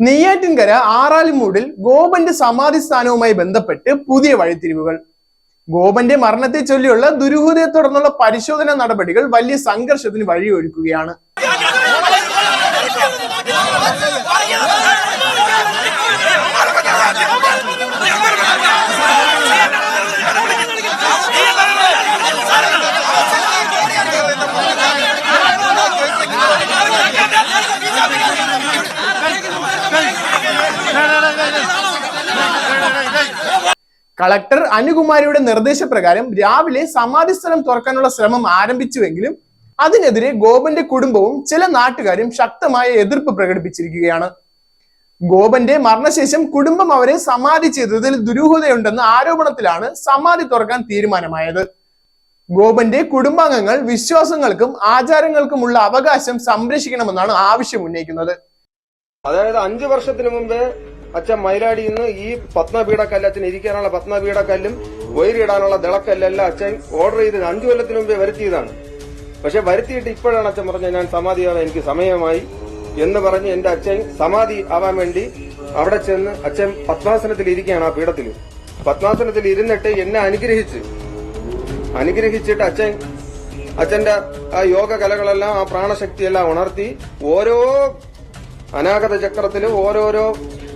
നെയ്യാറ്റിൻകര ആറാലിമൂടിൽ ഗോപന്റെ സമാധി സ്ഥാനവുമായി ബന്ധപ്പെട്ട് പുതിയ വഴിത്തിരിവുകൾ. ഗോപന്റെ മരണത്തെ ചൊല്ലിയുള്ള ദുരൂഹതയെ തുടർന്നുള്ള പരിശോധനാ നടപടികൾ വലിയ സംഘർഷത്തിന് വഴിയൊരുക്കുകയാണ്. കളക്ടർ അനുകുമാരിയുടെ നിർദ്ദേശപ്രകാരം രാവിലെ സമാധി സ്ഥലം തുറക്കാനുള്ള ശ്രമം ആരംഭിച്ചുവെങ്കിലും അതിനെതിരെ ഗോപന്റെ കുടുംബവും ചില നാട്ടുകാരും ശക്തമായ എതിർപ്പ് പ്രകടിപ്പിച്ചിരിക്കുകയാണ്. ഗോപന്റെ മരണശേഷം കുടുംബം അവരെ സമാധി ചെയ്തതിൽ ദുരൂഹതയുണ്ടെന്ന ആരോപണത്തിലാണ് സമാധി തുറക്കാൻ തീരുമാനമായത്. ഗോപന്റെ കുടുംബാംഗങ്ങൾ വിശ്വാസങ്ങൾക്കും ആചാരങ്ങൾക്കുമുള്ള അവകാശം സംരക്ഷിക്കണമെന്നാണ് ആവശ്യം ഉന്നയിക്കുന്നത്. അതായത് അഞ്ചു വർഷത്തിന് മുമ്പേ അച്ഛൻ മൈലാടിയിൽ നിന്ന് ഈ പത്മപീഠക്കല്ല് അച്ഛൻ ഇരിക്കാനുള്ള പത്മപീഠക്കല്ലും വൈരിടാനുള്ള ദിളക്കല്ലെല്ലാം അച്ഛൻ ഓർഡർ ചെയ്ത് അഞ്ചു കൊല്ലത്തിന് മുമ്പേ വരുത്തിയതാണ്. പക്ഷെ വരുത്തിയിട്ട് ഇപ്പോഴാണ് അച്ഛൻ പറഞ്ഞത് ഞാൻ സമാധിയാവാൻ എനിക്ക് സമയമായി എന്ന് പറഞ്ഞ് എന്റെ അച്ഛൻ സമാധി ആവാൻ വേണ്ടി അവിടെ ചെന്ന് അച്ഛൻ പത്മാസനത്തിൽ ഇരിക്കുകയാണ് ആ പീഠത്തിൽ. പത്മാസനത്തിൽ ഇരുന്നിട്ട് എന്നെ അനുഗ്രഹിച്ച് അനുഗ്രഹിച്ചിട്ട് അച്ഛൻ അച്ഛന്റെ ആ യോഗ കലകളെല്ലാം ആ പ്രാണശക്തിയെല്ലാം ഉണർത്തി ഓരോ അനാഗത ചക്രത്തിലും ഓരോരോ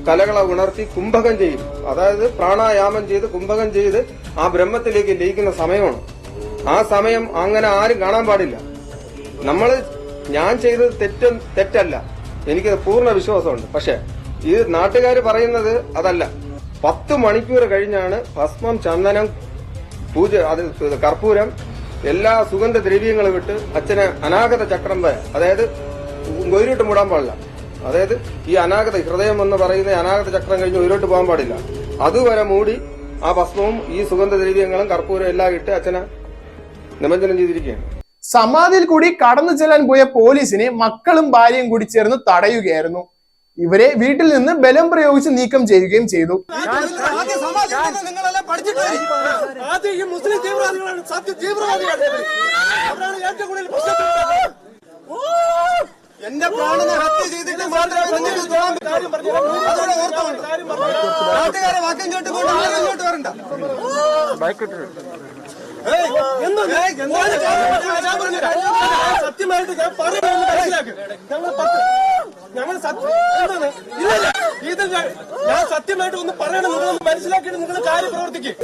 കലകളെ ഉണർത്തി കുംഭകം ചെയ്യും. അതായത് പ്രാണായാമം ചെയ്ത് കുംഭകം ചെയ്ത് ആ ബ്രഹ്മത്തിലേക്ക് ലയിക്കുന്ന സമയമാണ്. ആ സമയം അങ്ങനെ ആരും കാണാൻ പാടില്ല. നമ്മൾ ഞാൻ ചെയ്തത് തെറ്റ് തെറ്റല്ല. എനിക്ക് പൂർണ വിശ്വാസമുണ്ട്. പക്ഷെ ഇത് നാട്ടുകാർ പറയുന്നത് അതല്ല. പത്ത് മണിക്കൂർ കഴിഞ്ഞാണ് ഭസ്മം ചന്ദനം പൂജ അത് കർപ്പൂരം എല്ലാ സുഗന്ധ ദ്രവ്യങ്ങളും വിട്ട് അച്ഛനെ അനാഗത ചക്രം അതായത് ഗൊയിലോട്ട് മൂടാൻ പാടില്ല. അതായത് ഈ അനാഗത ഹൃദയം എന്ന് പറയുന്ന അനാഗത ചക്രം കഴിഞ്ഞ് ഉയരോട്ട് പോകാൻ പാടില്ല. അതുവരെ മൂടി ആ ഭസ്മവും ഈ സുഗന്ധ ദ്രവ്യങ്ങളും കർപ്പൂരം എല്ലാം ഇട്ട് അച്ഛനെ നിമഞ്ജനം ചെയ്തിരിക്കുകയാണ്. സമാധിയിൽ കൂടി കടന്നു ചെല്ലാൻ പോയ പോലീസിനെ മക്കളും ഭാര്യയും കൂടി ചേർന്ന് തടയുകയായിരുന്നു. ഇവരെ വീട്ടിൽ നിന്ന് ബലം പ്രയോഗിച്ച് നീക്കം ചെയ്യുകയും ചെയ്തു. തീവ്രവാദികളാണ് സത്യ തീവ്രവാദികളാണ്. ഏറ്റവും കൂടുതൽ ഓ! എന്റെ പ്രാണനെ ഹത്യ ചെയ്തിട്ട് മാത്രമേ നിങ്ങൾക്ക് തൊഴാൻ പറ്റൂ. കാര്യം പറഞ്ഞു. അതോടെ ഓർത്തുകൊണ്ട് നാട്ടുകാരെ വാക്കം കേട്ടുകൊണ്ട് ആരും ഇങ്ങോട്ട് വരണ്ട സത്യമായിട്ട് ഞാൻ പറയുന്നത് മനസ്സിലാക്ക് ഞങ്ങൾ ഞങ്ങൾ സത്യം എന്താണ് ഞാൻ സത്യമായിട്ട് ഒന്ന് പറയണം നിങ്ങളൊന്ന് മനസ്സിലാക്കിയിട്ട് നിങ്ങൾ കാര്യം പ്രവർത്തിക്കും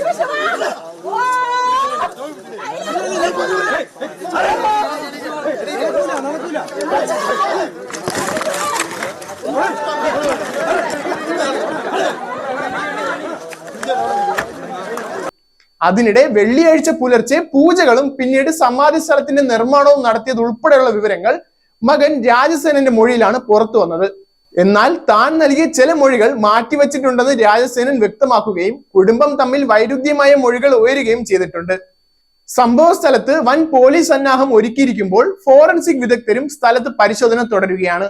അതിനിടെ വെള്ളിയാഴ്ച പുലർച്ചെ പൂജകളും പിന്നീട് സമാധി സ്ഥലത്തിന്റെ നിർമ്മാണവും നടത്തിയത് ഉൾപ്പെടെയുള്ള വിവരങ്ങൾ മകൻ രാജസേനന്റെ മൊഴിയിലാണ് പുറത്തു വന്നത്. എന്നാൽ താൻ നൽകിയ ചില മൊഴികൾ മാറ്റിവെച്ചിട്ടുണ്ടെന്ന് രാജസേനൻ വ്യക്തമാക്കുകയും കുടുംബം തമ്മിൽ വൈരുദ്ധ്യമായ മൊഴികൾ ഉയരുകയും ചെയ്തിട്ടുണ്ട്. സംഭവ സ്ഥലത്ത് വൻ പോലീസ് സന്നാഹം ഒരുക്കിയിരിക്കുമ്പോൾ ഫോറൻസിക് വിദഗ്ധരും സ്ഥലത്ത് പരിശോധന തുടരുകയാണ്.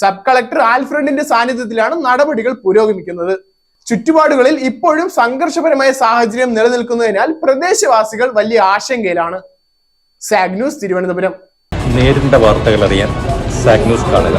സബ് കളക്ടർ ആൽഫ്രണ്ടിന്റെ സാന്നിധ്യത്തിലാണ് നടപടികൾ പുരോഗമിക്കുന്നത്. ചുറ്റുപാടുകളിൽ ഇപ്പോഴും സംഘർഷപരമായ സാഹചര്യം നിലനിൽക്കുന്നതിനാൽ പ്രദേശവാസികൾ വലിയ ആശങ്കയിലാണ്. സാഗ്നൂസ് തിരുവനന്തപുരം. നേരിട്ട വാർത്തകൾ അറിയാൻ സാഗ് ന്യൂസ് കാണുക.